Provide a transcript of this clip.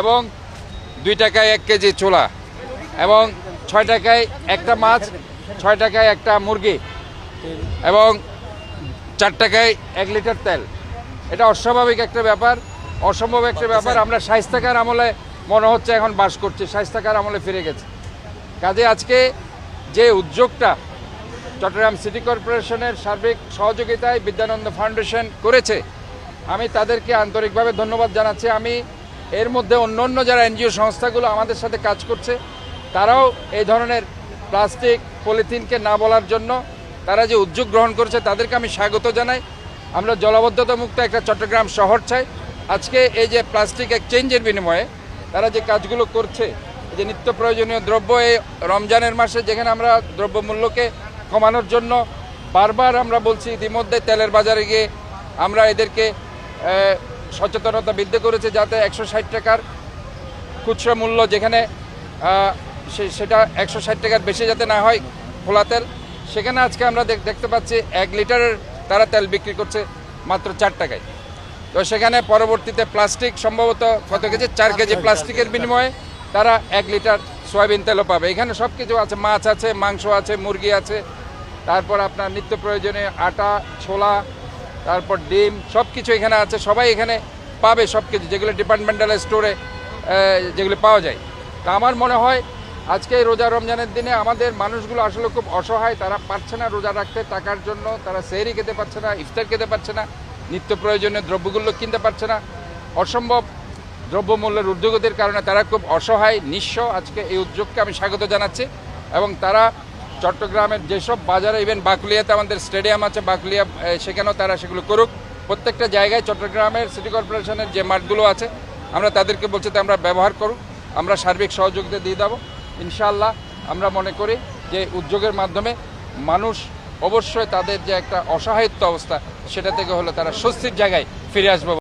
এবং দুই টাকায় এক কেজি ছোলা এবং ছয় টাকায় একটা মাছ, ছয় টাকায় একটা মুরগি এবং চার টাকায় এক লিটার তেল। এটা অস্বাভাবিক একটা ব্যাপার। অসম্ভব একটা ব্যাপার। আমরা স্বাস্থ্যকার আমলে মনে হচ্ছে এখন বাস করছি, স্বাস্থ্যকার আমলে ফিরে গেছে। কাজে আজকে যে উদ্যোগটা চট্টগ্রাম সিটি কর্পোরেশনের সার্বিক সহযোগিতায় বিদ্যানন্দ ফাউন্ডেশন করেছে, আমি তাদেরকে আন্তরিকভাবে ধন্যবাদ জানাচ্ছি। আমি এর মধ্যে অন্য অন্য যারা এনজিও সংস্থাগুলো আমাদের সাথে কাজ করছে, তারাও এই ধরনের প্লাস্টিক, পলিথিনকে না বলার জন্য তারা যে উদ্যোগ গ্রহণ করেছে তাদেরকে আমি স্বাগত জানাই। আমরা জলাবদ্ধতা মুক্ত একটা চট্টগ্রাম শহর চাই। আজকে এই যে প্লাস্টিক এক্সচেঞ্জের বিনিময়ে তারা যে কাজগুলো করছে যে নিত্য প্রয়োজনীয় দ্রব্য এই রমজানের মাসে যেখানে আমরা দ্রব্যমূল্যকে কমানোর জন্য বারবার আমরা বলছি, ইতিমধ্যে তেলের বাজারে গিয়ে আমরা এদেরকে সচেতনতা বৃদ্ধি করেছে যাতে একশো ষাট টাকার খুচরা মূল্য যেখানে সেটা একশো ষাট টাকার বেশি যাতে না হয় খোলা তেল, সেখানে আজকে আমরা দেখ- দেখতে পাচ্ছি এক লিটারের তারা তেল বিক্রি করছে মাত্র চার টাকায়। তো সেখানে পরবর্তীতে প্লাস্টিক সম্ভবত কত কেজি? চার কেজি প্লাস্টিকের বিনিময়ে তারা এক লিটার সয়াবিন তেলও পাবে। এখানে সব কিছু আছে, মাছ আছে, মাংস আছে, মুরগি আছে। তারপর আপনার নিত্য প্রয়োজনে আটা, ছোলা তারপর ডিম সব কিছু এখানে আছে, সবাই এখানে পাবে সব কিছু যেগুলো ডিপার্টমেন্টাল স্টোরে যেগুলো পাওয়া যায়। তা আমার মনে হয়, আজকে রোজা রমজানের দিনে আমাদের মানুষগুলো আসলে খুব অসহায়, তারা পারছে না রোজা রাখতে, টাকার জন্য তারা সেহরি খেতে পারছে না, ইফতার খেতে পারছে না, নিত্য প্রয়োজনীয় দ্রব্যগুলো কিনতে পারছে না। অসম্ভব দ্রব্যমূল্যের উদ্যোগতির কারণে তারা খুব অসহায়, নিঃস্ব আজকে এই উদ্যোগকে আমি স্বাগত জানাচ্ছি এবং তারা চট্টগ্রামের যেসব বাজারে ইভেন বাকুলিয়াতে আমাদের স্টেডিয়াম আছে, বাকুলিয়া সেখানেও তারা সেগুলো করুক। প্রত্যেকটা জায়গায় চট্টগ্রামের সিটি কর্পোরেশনের যে মাঠগুলো আছে, আমরা তাদেরকে বলছি আমরা ব্যবহার করুক, আমরা সার্বিক সহযোগিতা দিয়ে দেবো। ইনশাল্লাহ আমরা মনে করি যে উদ্যোগের মাধ্যমে মানুষ অবশ্যই তাদের যে একটা অসহায়ত্ব অবস্থা, সেটা থেকে হলে তারা স্বস্তির জায়গায় ফিরে আসবে।